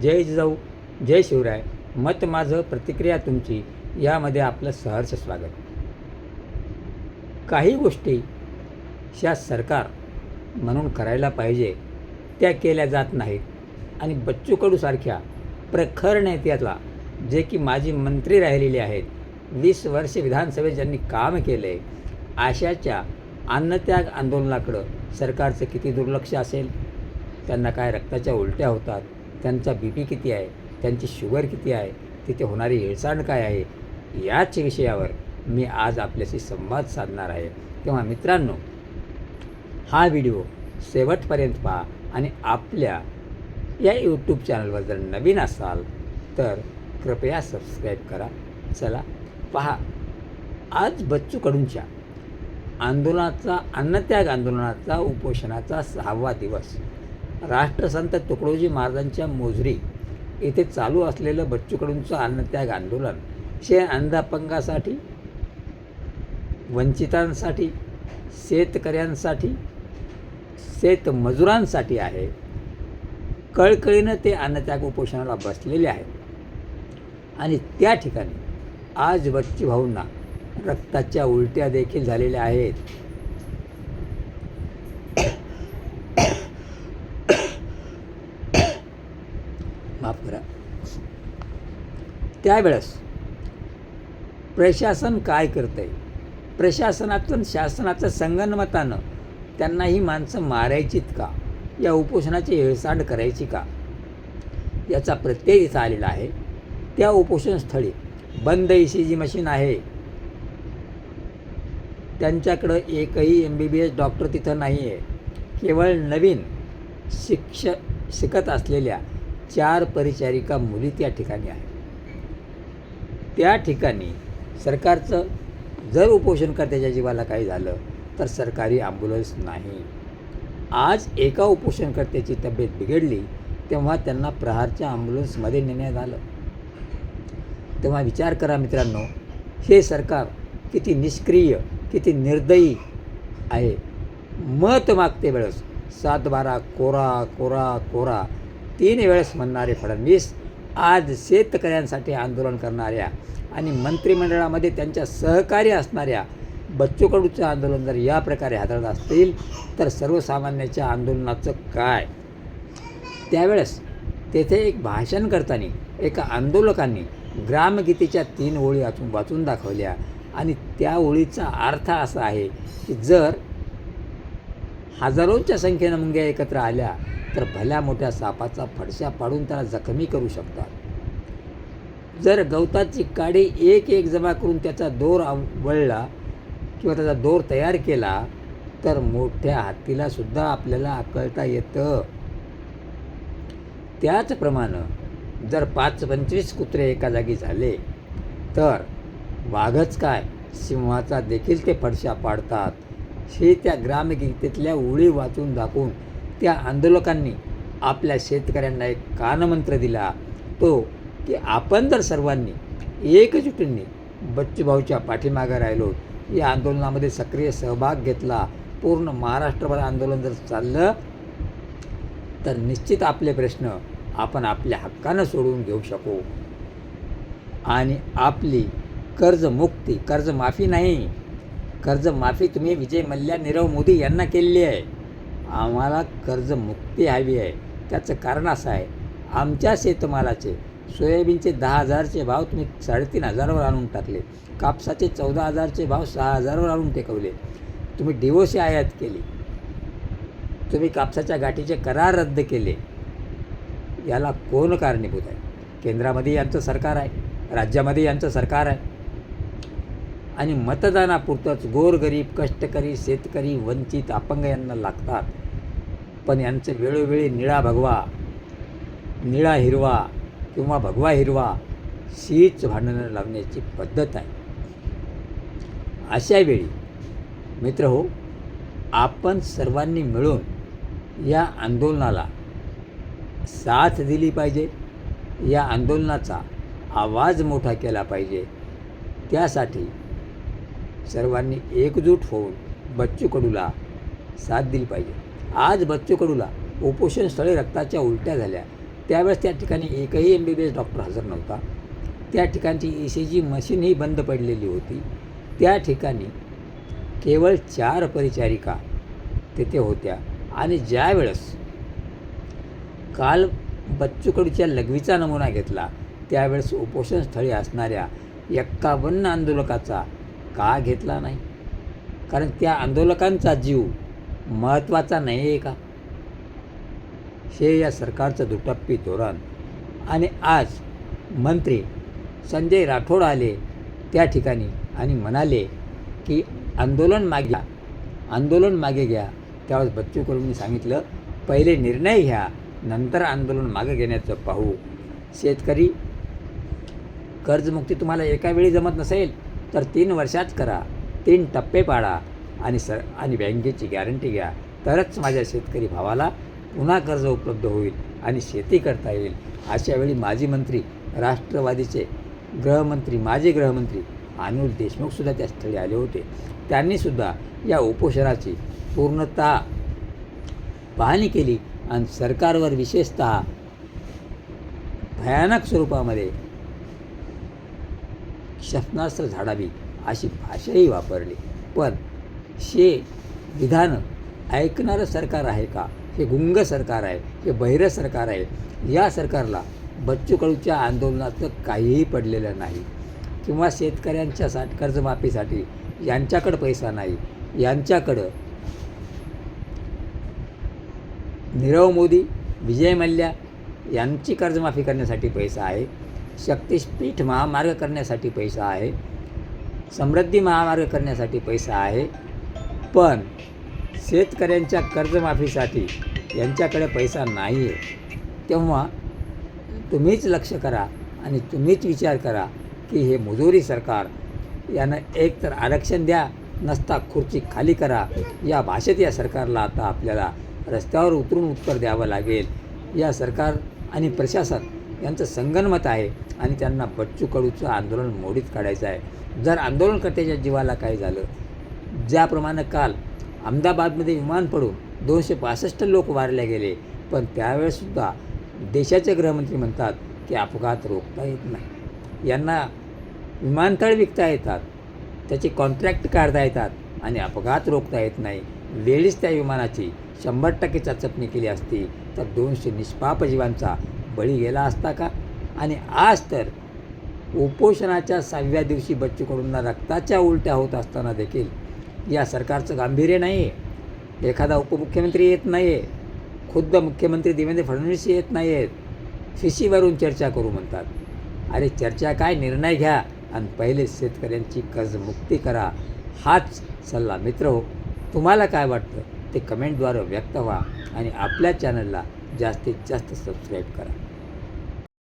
जय जिजाऊ जय शिवराय. मत माझं प्रतिक्रिया तुमची. यामध्ये आपलं सहर्ष स्वागत. काही गोष्टी ह्या सरकार म्हणून करायला पाहिजे त्या केल्या जात नाहीत. आणि बच्चू कडूसारख्या प्रखर नेत्याला जे की माजी मंत्री राहिलेले आहेत वीस वर्ष विधानसभेत ज्यांनी काम केले आशाच्या अन्नत्याग आंदोलनाकडं सरकारचं किती दुर्लक्ष असेल? त्यांना काय रक्ताच्या उलट्या होतात? त्यांचा बी पी किती आहे? त्यांची शुगर किती आहे? तिथे होणारी हेळसांड काय आहे? याच विषयावर मी आज आपल्याशी संवाद साधणार आहे. तेव्हा मित्रांनो हा व्हिडिओ शेवटपर्यंत पहा आणि आपल्या या यूट्यूब चॅनलवर जर नवीन असाल तर कृपया सबस्क्राईब करा. चला पहा. आज बच्चू कडूंच्या आंदोलनाचा अन्नत्याग आंदोलनाचा उपोषणाचा सहावा दिवस. राष्ट्रसंत तुकडोजी महाराजांच्या मोजरी येथे चालू असलेलं बच्चू कडूंचं अन्नत्याग आंदोलन शे अंधापंगासाठी वंचितांसाठी शेतकऱ्यांसाठी शेतमजुरांसाठी आहे. कळकळीनं ते अन्नत्याग उपोषणाला बसलेले आहेत. आणि त्या ठिकाणी आज बच्ची भाऊंना रक्ताच्या उलट्या देखील झालेल्या आहेत माफ करा त्यावेळेस प्रशासन काय करतंय? प्रशासनातून शासनाचं संगनमतानं त्यांना ही माणसं मारायचीत का? या उपोषणाची हेळसांड करायची का? याचा प्रत्यय इथं आलेला आहे. त्या उपोषणस्थळी बंद ई सी जी मशीन आहे. त्यांच्याकडं एकही M B B S doctor तिथं नाही आहे केवळ नवीन शिक्ष शिकत असलेल्या चार परिचारिका मुली त्या ठिकाणी आहेत. त्या ठिकाणी सरकारचं जर उपोषणकर्त्याच्या जीवाला काही झालं तर सरकारी ॲम्ब्युलन्स नाही. आज एका उपोषणकर्त्याची तब्येत बिघडली तेव्हा त्यांना प्रहारच्या ॲम्ब्युलन्समध्ये नेण्यात आलं तेव्हा विचार करा मित्रांनो हे सरकार किती निष्क्रिय किती निर्दयी आहे. मत मागते वेळेस सात बारा कोरा कोरा कोरा तीन वेळेस म्हणणारे फडणवीस आज शेतकऱ्यांसाठी आंदोलन करणाऱ्या आणि मंत्रिमंडळामध्ये त्यांच्या सहकार्य असणाऱ्या बच्चू कडूचं आंदोलन जर या प्रकारे हाताळत असतील तर सर्वसामान्याच्या आंदोलनाचं काय? त्यावेळेस तेथे एक भाषण करताना एका आंदोलकांनी ग्रामगीतेच्या तीन ओळी वाचून वाचून दाखवल्या आणि त्या ओळीचा अर्थ असा आहे की जर हजारोंच्या संख्येनं मुंग्या एकत्र आल्या तर भल्या मोठ्या सापाचा फडशा पाडून त्याला जखमी करू शकतात. जर गवताची काडी एक एक जमा करून त्याचा दोर आवळला वळला किंवा त्याचा दोर तयार केला तर मोठ्या हत्तीला सुद्धा आपल्याला आकळता येतं. त्याचप्रमाणे जर पाच पंचवीस कुत्रे एका जागी झाले तर वाघच काय? सिंहाचा देखील ते फडशा पाडतात. हे त्या ग्रामगीतेतल्या उळी वाचून दाखवून त्या आंदोलकांनी आपल्या शेतकऱ्यांना एक कानमंत्र दिला. तो की आपण जर सर्वांनी एकजुटीने बच्चूभाऊच्या पाठीमागे राहिलो या आंदोलनामध्ये सक्रिय सहभाग घेतला पूर्ण महाराष्ट्रभर आंदोलन जर चाललं तर निश्चित आपले प्रश्न आपण आपल्या हक्कानं सोडवून घेऊ शकू. आणि आपली कर्जमुक्ती कर्जमाफी नाही. कर्जमाफी तुम्ही विजय मल्ल्या नीरव मोदी यांना केलेली आहे. आम्हाला कर्जमुक्ती हवी आहे. त्याचं कारण असं आहे आमच्या शेतमालाचे सोयाबीनचे दहा हजारचे भाव तुम्ही साडेतीन हजारावर आणून टाकले. कापसाचे चौदा हजारचे भाव सहा हजारावर आणून टेकवले. तुम्ही डिवोसी आयात केली. तुम्ही कापसाच्या गाठीचे करार रद्द केले. याला कोण कारणीभूत आहे? केंद्रामध्ये यांचं सरकार आहे राज्यामध्ये यांचं सरकार आहे. आणि मतदानापुरतंच गोरगरीब कष्टकरी शेतकरी वंचित अपंग यांना लागतात. पण यांचं वेळोवेळी निळा भगवा निळा हिरवा किंवा भगवा हिरवा शीच भांडणं लावण्याची पद्धत आहे. अशा वेळी मित्र हो आपण सर्वांनी मिळून या आंदोलनाला साथ दिली पाहिजे या आंदोलनाचा आवाज मोठा केला पाहिजे. त्यासाठी सर्वांनी एकजूट होऊन बच्चू कडूला साथ दिली पाहिजे. आज बच्चूकडूला उपोषण स्थळी रक्ताच्या उलट्या झाल्या. त्यावेळेस त्या ठिकाणी एकही M B B S doctor हजर नव्हता. त्या ठिकाणची ई सी जी मशीनही बंद पडलेली होती. त्या ठिकाणी केवळ चार परिचारिका तेथे होत्या. आणि ज्यावेळेस काल बच्चूकडूच्या लघवीचा नमुना घेतला त्यावेळेस उपोषणस्थळी असणाऱ्या एक्कावन्न आंदोलकाचा का घेतला नाही? कारण त्या आंदोलकांचा जीव महत्त्वाचा नाही आहे का? हे या सरकारचं दुटप्पी धोरण. आणि आज मंत्री संजय राठोड आले त्या ठिकाणी आणि म्हणाले की आंदोलन मागे घ्या. आंदोलन मागे घ्या. त्यावेळेस बच्चू कडूंनी सांगितलं पहिले निर्णय घ्या नंतर आंदोलन मागे घेण्याचं पाहू. शेतकरी कर्जमुक्ती तुम्हाला एका वेळी जमत नसेल तर तीन वर्षात करा. तीन टप्पे पाडा. आणि सर आणि बँकेची गॅरंटी घ्या. तरच माझ्या शेतकरी भावाला पुन्हा कर्ज उपलब्ध होईल आणि शेती करता येईल. अशा वेळी माजी मंत्री राष्ट्रवादीचे गृहमंत्री माजी गृहमंत्री अनिल देशमुखसुद्धा त्या स्थळी आले होते. त्यांनीसुद्धा या उपोषणाची पूर्णतः पाहणी केली आणि सरकारवर विशेषत भयानक स्वरूपामध्ये शस्त्रास्त्र झाडावी अशी भाषाही वापरली. पण हे विधानं ऐकणारं सरकार आहे का? हे गुंग सरकार आहे हे बहिरं सरकार आहे या सरकारला बच्चू कडूच्या आंदोलनाचं काहीही पडलेलं नाही. किंवा शेतकऱ्यांच्या सा कर्जमाफीसाठी यांच्याकडं पैसा नाही यांच्याकडं नीरव मोदी विजय मल्ल्या यांची कर्जमाफी करण्यासाठी पैसा आहे. शक्तीपीठ महामार्ग करण्यासाठी पैसा आहे. समृद्धी महामार्ग करण्यासाठी पैसा आहे. पण शेतकऱ्यांच्या कर्जमाफीसाठी यांच्याकडे पैसा नाही आहे तेव्हा तुम्हीच लक्ष करा आणि तुम्हीच विचार करा की हे मुजोरी सरकार यानं एकतर आरक्षण द्या नसता खुर्ची खाली करा. या भाषेत या सरकारला आता आपल्याला रस्त्यावर उतरून उत्तर द्यावं लागेल. या सरकार आणि प्रशासन यांचं संगनमत आहे आणि त्यांना बच्चू कडूचं आंदोलन मोडीत काढायचं आहे. जर आंदोलनकर्त्याच्या जीवाला काय झालं ज्याप्रमाणे काल अहमदाबादमध्ये विमान पडून दोनशे पासष्ट लोक वारले गेले पण त्यावेळेससुद्धा देशाचे गृहमंत्री म्हणतात की अपघात रोखता येत नाही. यांना विमानतळ विकता येतात त्याचे कॉन्ट्रॅक्ट काढता येतात आणि अपघात रोखता येत नाही. वेळीच त्या विमानाची शंभर टक्के चाचपणी केली असती तर दोनशे निष्पाप जीवांचा बळी गेला असता का? आणि आज तर उपोषणाच्या सहाव्या दिवशी बच्चू कडूंना रक्ताच्या उलट्या होत असताना देखील या सरकारचं गांभीर्य नाही आहे एखादा उपमुख्यमंत्री येत नाही आहे खुद्द मुख्यमंत्री देवेंद्र फडणवीस येत नाही आहेत शिशीवरून चर्चा करू म्हणतात. अरे चर्चा काय? निर्णय घ्या आणि पहिले शेतकऱ्यांची कर्जमुक्ती करा. हाच सल्ला मित्र हो. तुम्हाला काय वाटतं? ते कमेंटद्वारे व्यक्त व्हा आणि आपल्या चॅनलला जास्तीत जास्त सबस्क्राईब करा.